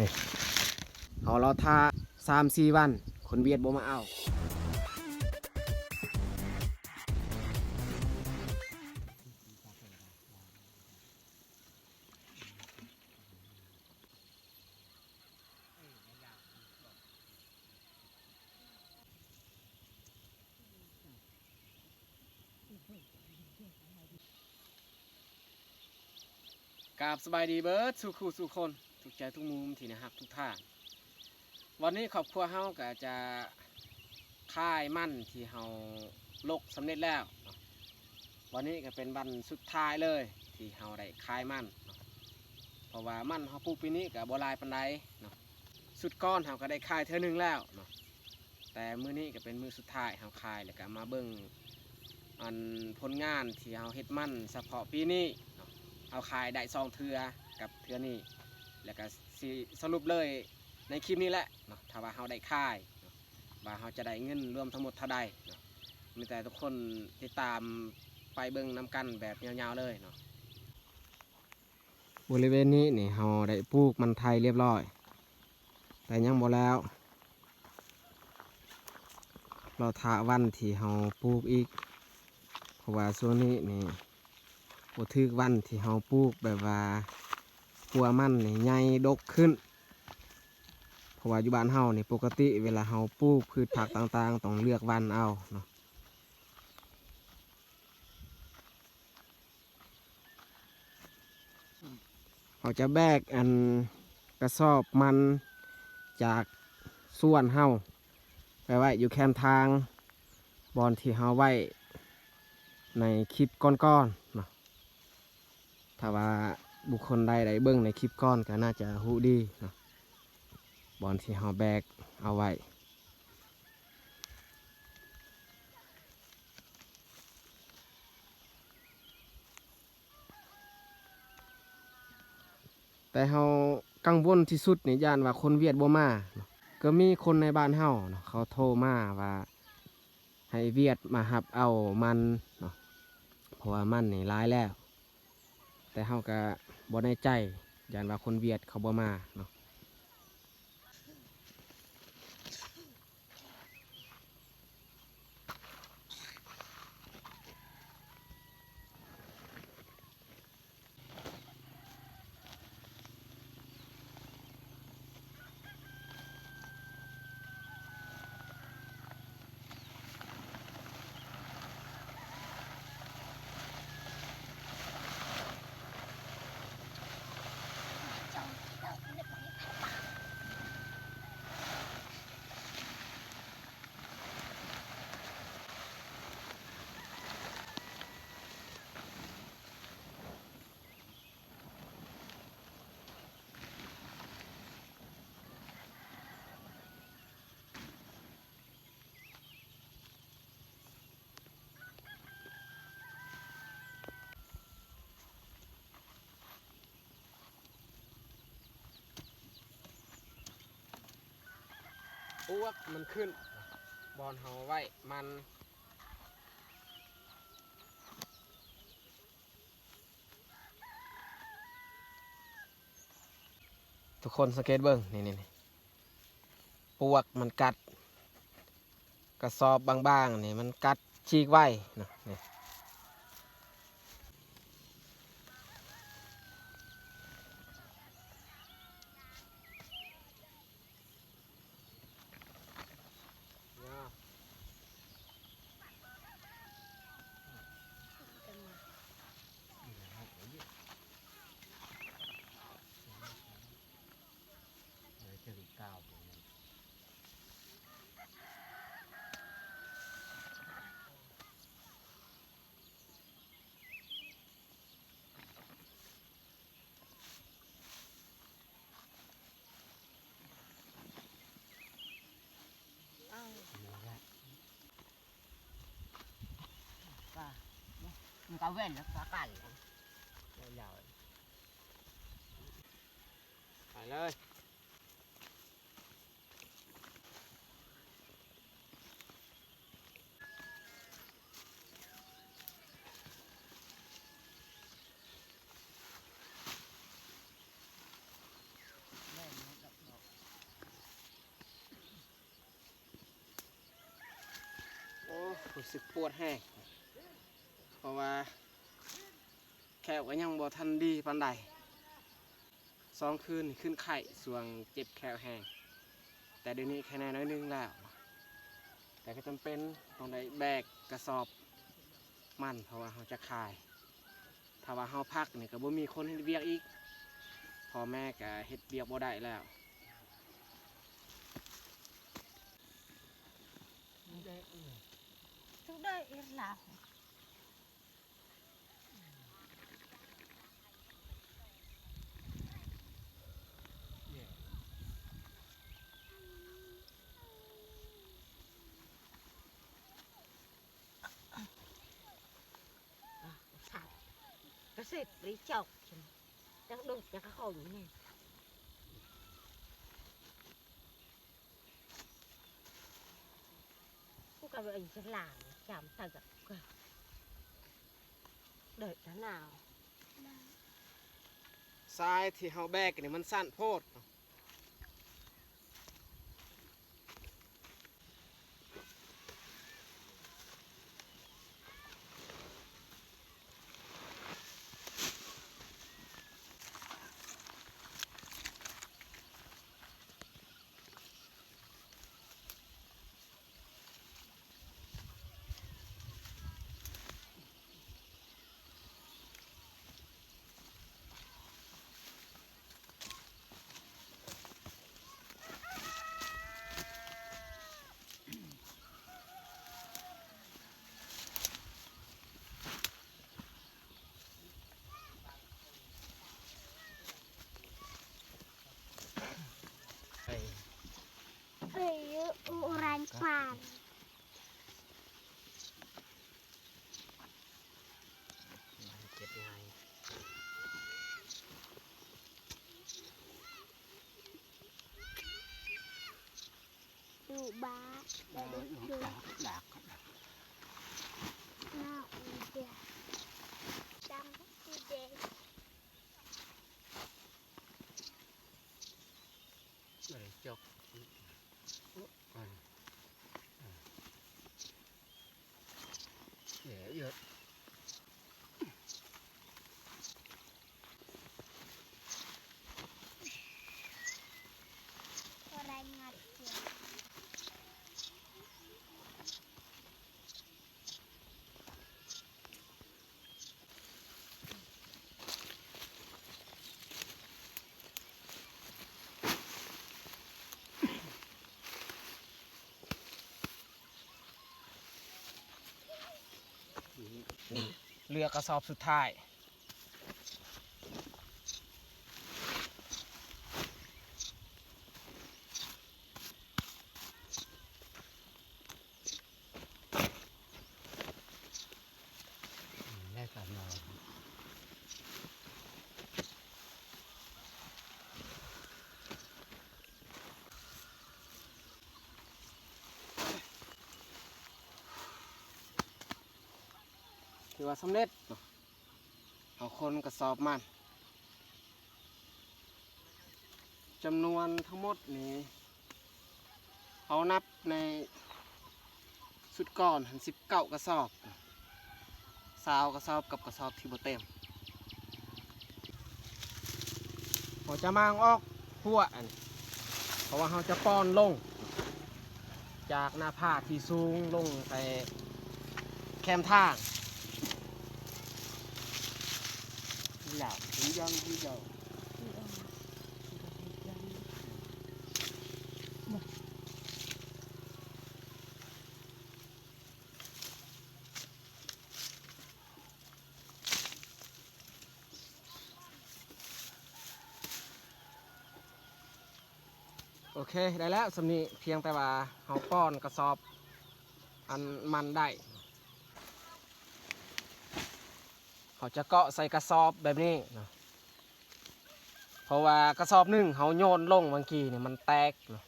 นี่เอาเราท่าสามสี่วัน คนเวียดบ่มาเอา บสบายดีเบิร์ดสู่คู่สู่คนทุกใจทุกมุมที่นะครับทุกท่านวันนี้ครอบครัวเฮาก็จะค่ายมั่นที่เฮาลกสำเร็จแล้ว วันนี้ก็เป็นวันสุดท้ายเลยที่เฮาได้ค่ายมั่นเพราะว่ามั่นเฮาปูปีนี้ก็บ่ลายปานใดเนาะสุดก้อนเฮาก็ได้ค่ายเท่านึงแล้วเนาะแต่มื้อนี้ก็เป็นมื้อสุดท้ายเฮาค่ายแล้วก็มาเบิ่งอันผลงานที่เฮาเฮ็ดมั่นเฉพาะปีนี้ เอาขายได้ซองเทือกับเทือนี่แล้วก็สิสรุปเลยในคลิปนี้แหละเนาะถ้าว่าเราได้ขายเนาะว่าเราจะได้เงินรวมทั้งหมดเท่าใดเนาะมีแต่ทุกคนติดตามไปเบิ่งน้ำกันแบบยาวๆเลยเนาะบริเวณนี้นี่เราได้ปลูกมันไทยเรียบร้อย แต่ยังบ่แล้ว เราทาวันที่เราปลูกอีก เพราะว่าช่วงนี้นี่ บ่ถึกวันที่เฮาปลูกแบบว่าปัวมันนี่ใหญ่ดกขึ้น เพราะว่าอยู่บ้านเฮานี่ปกติเวลาเฮาปลูกพืชผักต่างๆ ต้องเลือกวันเอาเนาะเขาจะแบกอันกระสอบมันจากส่วนเฮาไปไว้อยู่แคมทางบอนที่เฮาไว้ในคลิปก้อนๆ ถ้าว่าบุคคลใดใดเบิ้งในคลิปก้อนก็น่าจะหูดีนะบอลที่เฮาแบกเอาไว้แต่เฮากังวลที่สุดในย่านว่าคนเวียดบ่มาเนาก็มีคนในบ้านเฮาเนาเขาโทรมาว่า ให้เวียดมาหับเอามันเนาะเพราะว่ามันนี่ร้ายแล้ว แต่เฮาก็บ่ในใจย่านว่าคนเวียดเขาบ่มาเนาะ ปวกมันขึ้น บอลเฮาไว้ มัน ทุกคนสังเกตเบิ้งนี่นี่นี่ปวกมันกัด กระสอบบางๆนี่มันกัดฉีกไว้นะนี่ kawin kakal. Yaw. Alay. รู้สึกปวดแห้ง เพราะว่าแขวก็ยังบ่ทันดีปานใดสองคืนนี่ขึ้นไข้สวงเจ็บแขวแห้งแต่เดี๋ยวนี้แค่แน่น้อยหนึงแล้ว แต่ก็จำเป็นต้องได้แบกกระสอบมันเพราะว่าเขาจะขาย ถ้าว่าเขาพักนี่ก็บ่มีคนเฮ็ดเวียกอีกพ่อแม่ก็เฮ็ดเวียกบ่ได้แล้วทุกได้เอ็ดลา สิบริจอกจักดุกจักขงนี่ผู้กำลังจะหลานจำตัดกับเดิดนะนาวทรายที่เฮาแบกนี่มันสั้นโพด ไป Kayu ukuran pan. เก็บง่าย Coba dari dulu đạt nah udah sampai udah เลยจบอ่อนเดี๋ยวเยอะ orang ngerti. เรือกระสอบสุดท้าย แรกกันนอน ถือ ว่าสำเร็จเนาะเอาคนกระสอบมันจำนวนทั้งหมดนี้เอานับในสุดก่อนหันสิบเก้ากระสอบสาวกระสอบกับกระสอบที่บเต็มเราจะมางออกพัวอันนี้เพราะว่าเราจะป้อนลง จากหน้าผาที่สูงลงไปแคมทาง lão cũng dân đi đầu โอเค ได้แล้วสำนีเพียงแต่ว่าเขาป้อนกระสอบ อันมันได้ เขาจะเกาะใส่กระสอบแบบนี้เนะเพราะว่ากระสอบหนึ่งเขาโยนลงบางทีเนี่ยมันแตกนะ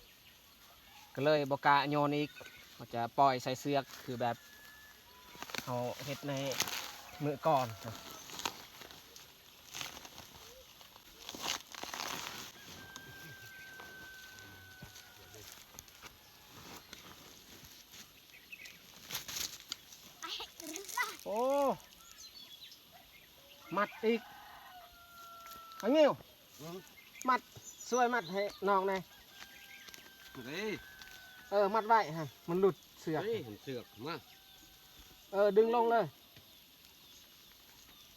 ก็เลยบกล้าโยนอีกเขาจะปล่อยใส่เสือกคือแบบเขาเห็ดในมือก่อนนะ มัด อีกอังนิ้วมัดช่วยมัดให้น้องหน่อยเฮ้ยเออ มัดไว้ฮะมันหลุดเสือก เฮ้ยเห็นเสือกมาเออ ดึงลงเลย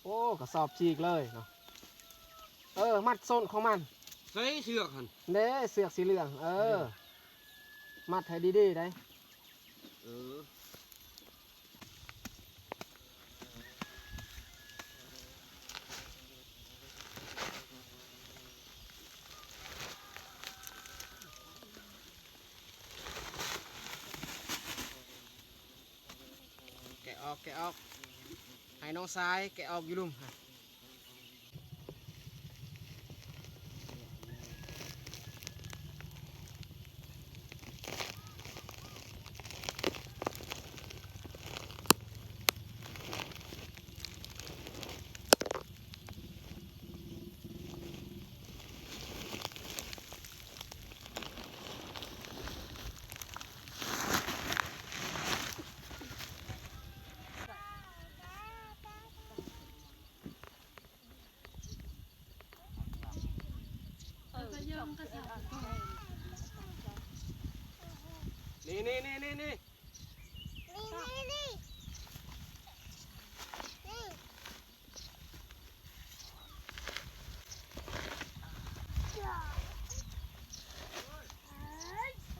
โอ้กระสอบฉีกเลยเนาะเออ มัดโซนของมันใส่เสือกหันเด้เสือกสีเหลือง เออ มัดให้ดีๆได้ เออ แกะออกะออกให้น้องซ้ายแกะออกอยู่ลุม นี่นี่นี่นี่นี่นี่นี่นี่จ้า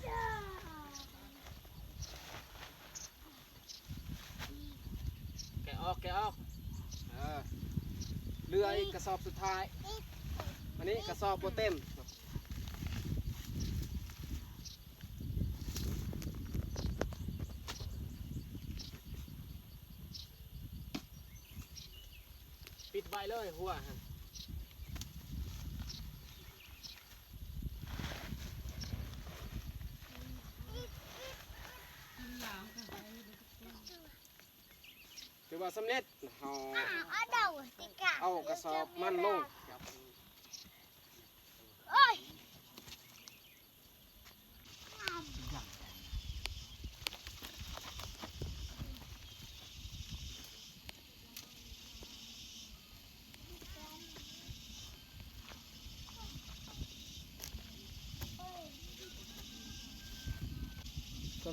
จ้าแกะออกแกะออกเออเรืออีกกระสอบสุดท้ายอันนี้กระสอบโปเต็ม ปิดไว้ เลยหัวฮะถือว่าสำเร็จเอาเอากะเอากระสอบมันลง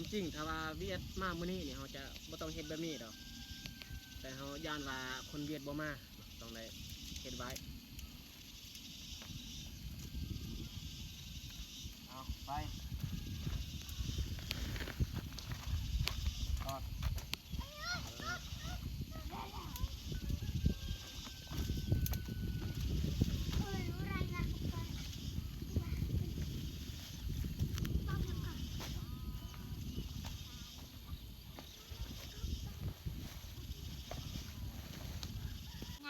ความจริงถ้าว่าเวียดมามื้อนี้เนี่ยเขาจะบ่ต้องเฮ็ดแบบนี้ดอก แต่เฮาย่านว่าคนเวียดบ่มาต้องได้เฮ็ดไว้ เอาไปกอด โอ้ยรู้ไรนะ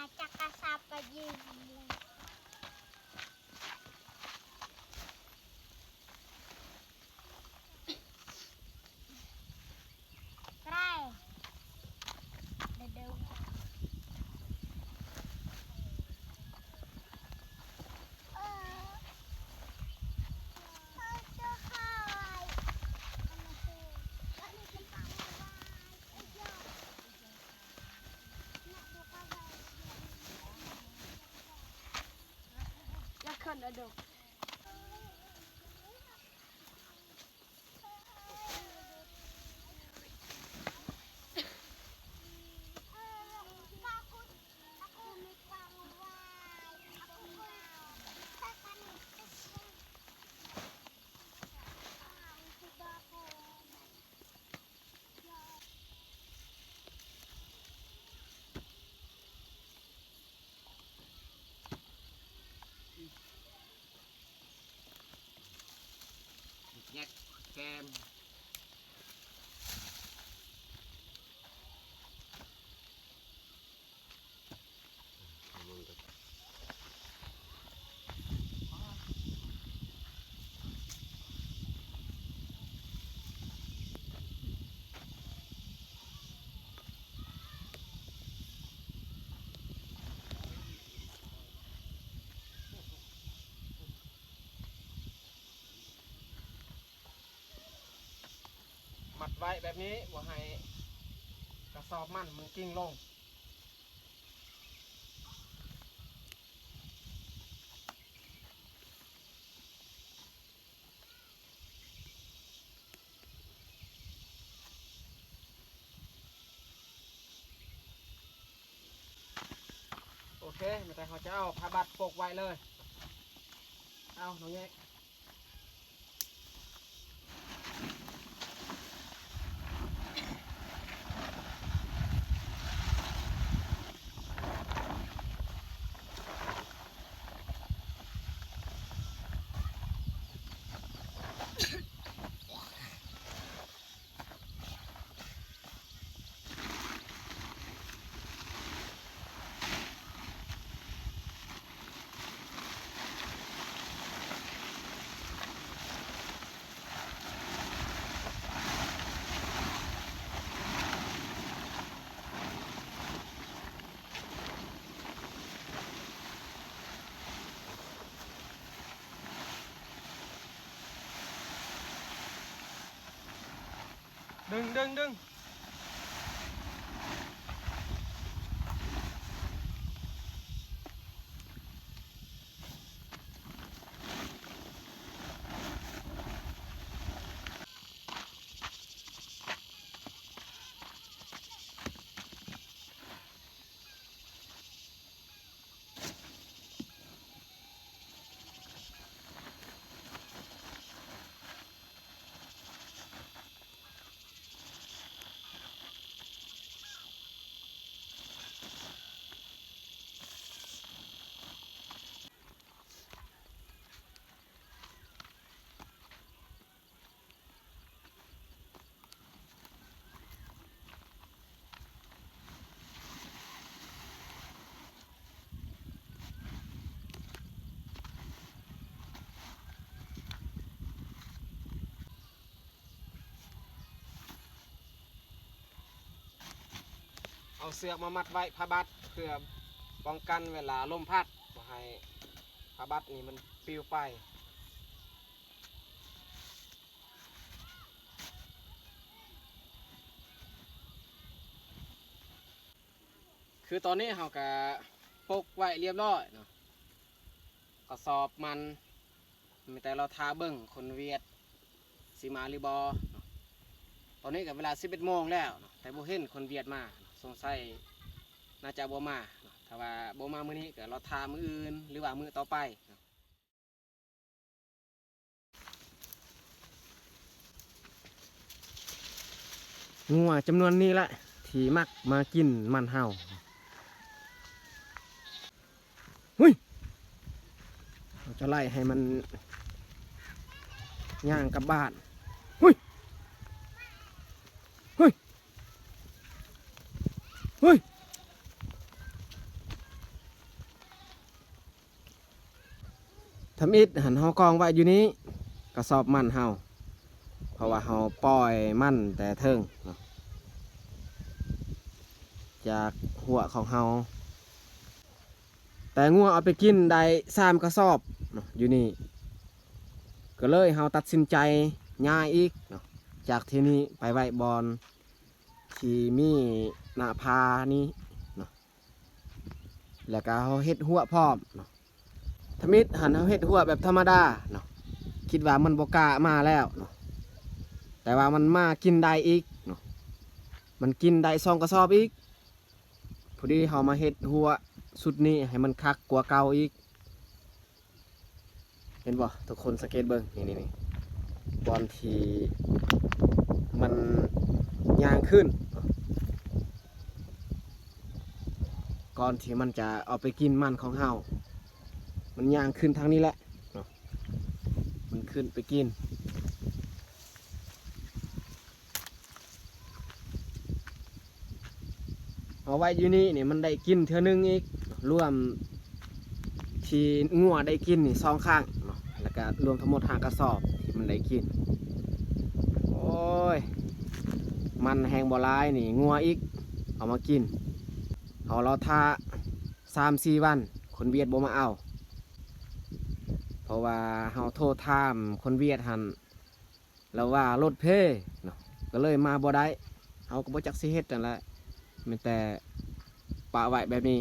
งาจักรสาปยิงเลยใกล้เดี๋ยวเดี๋ยวเออเขาจะเข้าอะไรอันนี้คืออันนี้เป็นปังวายไอ้ยอดน่าดูเข้าไป แก ไว้แบบนี้บ่ให้กระสอบมันมันกิ้งลง โอเคเม่แต่เขาจะเอาผ้าบัดปกไว้เลย เอาหน้องแย ดึงดึงดึง เอาเสือกมามัดไว้ผ้าบัตรเพื่อป้องกันเวลาลมพัดบ่ให้ผ้าบัตรนี่มันปลิวไปคือตอนนี้เราก็ปกไว้เรียบร้อยเนาะกระสอบมันมีแต่เราทาเบิ่งคนเวียดสีมาหรือบอตอนนี้กับเวลา11โมงแล้วแต่บ่เห็นคนเวียดมา สงสัยน่าจะบ่มาเนาะถ้าว่าบ่มามื้อนี้ก็เราทามื้ออื่น หรือว่ามื้อต่อไปงัวจำนวนนี้แหละที่มักมากินมันเห่าเราจะไล่ให้มันย่างกลับบ้านหุยหุย หุยทำอิดหันเฮากองไว้อยู่นี้กระสอบมันเฮาเพราะว่าเฮาปล่อยมันแต่เทิงจากหัวของเฮาแต่งัวเอาไปกินได้สามกระสอบอยู่นี่ก็เลยเฮาตัดสินใจย้ายอีกจากที่นี่ไปไว้บอนที่มี หน้าพานี้เนาะแล้วก็เฮาเฮ็ดหัวพร้อมเนาะทมิดหันเฮาเฮ็ดหัวแบบธรรมดาเนาะคิดว่ามันบกามาแล้วเนาะแต่ว่ามันมากินได้อีกเนาะมันกินได้สองกระสอบอีกพอดีเฮามาเฮ็ดหัวสุดนี้ให้มันคักกว่าเก่าอีก เห็นบ่ทุกคนสงเกตเบิ้งนี่นี่นี่บอลทีมันยางขึ้น ก่อนที่มันจะเอาไปกินมันของเฮามันยางขึ้นทางนี้แหละเนาะมันขึ้นไปกิน เอาไว้อยู่นี่นี่มันได้กินเท่านึงอีกรวมที่งัวได้กินนี่สองข้างเนาะแล้วก็รวมทั้งหมดห้ากระสอบที่มันได้กิน โอ้ย มันแหงบ่ร้ายนี่งัวอีก เอามากิน เอาเราท่าสามสี่วัน คนเวียดบ่มาเอา เพราะว่าเฮาโทษทามคนเวียดหันแล้วว่ารถเพเนาะก็เลยมาบ่ได้เฮาก็บ่จักสิเฮ็ดนั่นแหละมแต่ปะไว้แบบนี้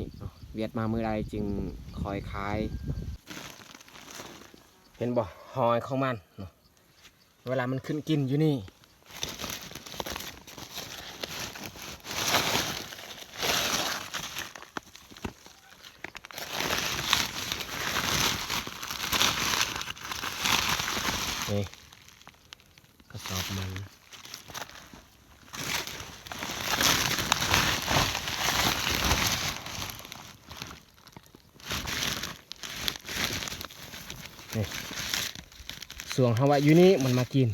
เวียดมามือใดจึงคอยขาย เห็นบ่หอยของมันเวลามันขึ้นกินอยู่นี่ เนี่กระสอบมัน นี่ส่ วงฮาวะอยู่นี่มันมากิน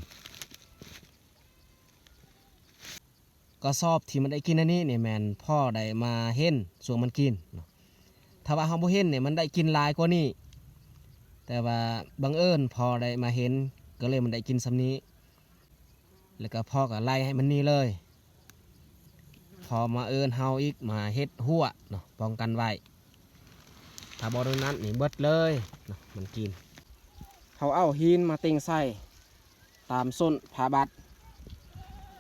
ก็สอบที่มันได้กินอันนี้เนี่ยแมนพ่อได้มาเห็นส่วงมันกิน ถ้าว่าเฮาบ่เห็นเนี่ยมันได้กินลายกว่านี้ แต่ว่าบังเอิญพอได้มาเห็น ก็เลยมันได้กินสำนี้ แล้วก็พ่อก็ไล่ให้มันนี่เลย พอมาเอิญเฮาอีกมาเฮ็ดหัวเนาะป้องกันไว้ถ้าบรินั้นนี่เบิดเลยเนาะมันกิน เขาเอาหินมาเต็งใส่ตามส้นผาบัด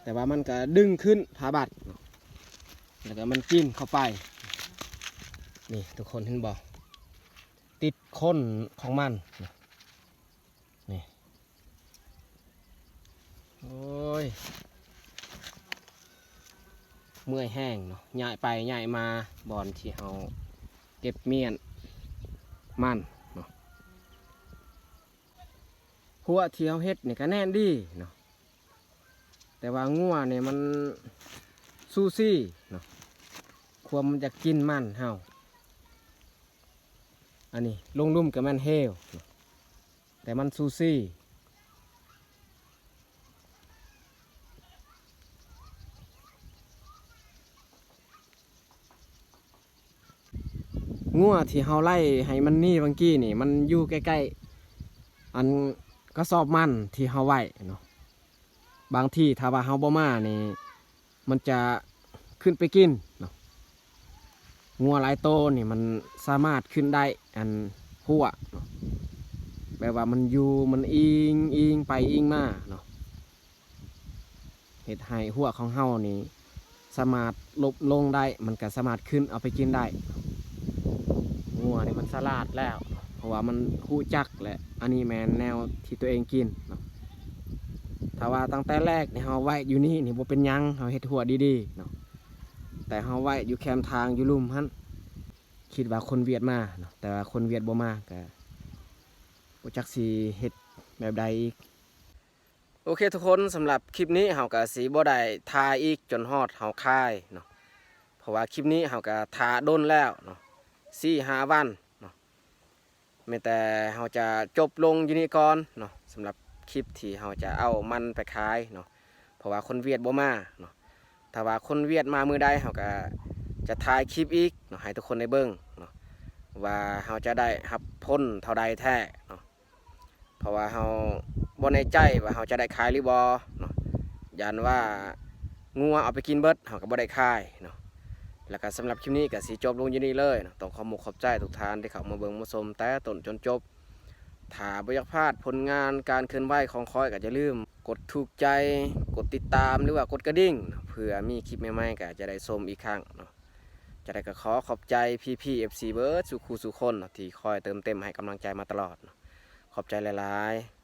แต่ว่ามันก็ดึงขึ้นผาบัดแล้วก็มันกินเข้าไป นี่ทุกคนเห็นบอกติดค้นของมันนี่โอ้ยเมื่อยแห้งเนาะย้ายไปย้ายมาบอนที่เฮาเก็บเมียนมัน หัวที่เขาเฮ็ดนี่ก็แน่นดีเนาะแต่ว่างัวเนี่ยมันซูซี่เนาะควมจะกินมันเฮาอันนี้ลงลุ่มกับมันเฮลเนาแต่มันซูซี่งัวที่เฮาไล่ให้มันนี่บางกี้นี่ มันอยู่ใกล้ๆอัน กระสอบมันที่เฮาไว้เนาะบางที่ถ้าว่าเฮาบ่มานี่มันจะขึ้นไปกินเนาะงัวหลายโตนี่มันสามารถขึ้นได้อันหัวเนาะแบบว่ามันอยู่มันอิงอิงไปอิงมาเนาะเห็ดให้หัวของเฮานี่สามารถลบลงได้ มันก็สามารถขึ้นเอาไปกินได้งัวนี่มันสลาดแล้ว ราะว่ามันหู้จักแหละอันนี้แมนแนวที่ตัวเองกินเนาะถ้าว่าตั้งแต่แรกเนี่ยเฮาไว้อยู่นี่นี่บ่เป็นยังเฮาเฮ็ดหัวดีๆเนาะแต่เฮาไว้อยู่แคมทางอยู่ลุ่มหั่นคิดว่าคนเวียดมาเนาะแต่ว่าคนเวียดบ่มาก็บ่จักสิเฮ็ดแบบใดอีกโอเคทุกคนสำหรับคลิปนี้เฮาก็สิบ่ได้ทายอีกจนฮอดเฮาคายเนาะเพราะว่าคลิปนี้เฮาก็ทาดนแล้วเนาะสี่ห้าวัน ม่แต่เราจะจบลงอยู่นี่ก่อนเนาะสำหรับคลิปที่เราจะเอามันไปขายเนาะเพราะว่าคนเวียดบ่มาเนาะถ้าว่าคนเวียดมามือใดเราก็จะถ่ายคลิปอีกเนาะให้ทุกคนได้เบิ่งเนาะว่าเราจะได้รับพ้นเท่าใดแท้เนาะเพราะว่าเราบ่ในใจว่าเราจะได้ขายหรือบ่เนาะยันว่างัวเอาไปกินเบิดเราก็บ่ได้ขายเนาะ แล้วก็สำหรับคลิปนี้ก็สีจบลงอยู่นี่เลยนะต้องขอมุกขอบใจทุกท่านที่เข้ามาเบิ่งมาชมแต่ต้นจนจบถ้าบ่อยากพลาดผลงานการเคลื่อนไหวของคอยก็อย่าลืม กดถูกใจกดติดตามหรือว่ากดกระดิ่ง เพื่อมีคลิปใหม่ๆก็จะได้ชมอีกครั้งเนาะจะได้ก็ขอขอบใจพี่ๆ FC เบิร์ดสุขูสุคนที่คอยเติมเต็มให้กำลังใจมาตลอด ขอบใจหลายๆ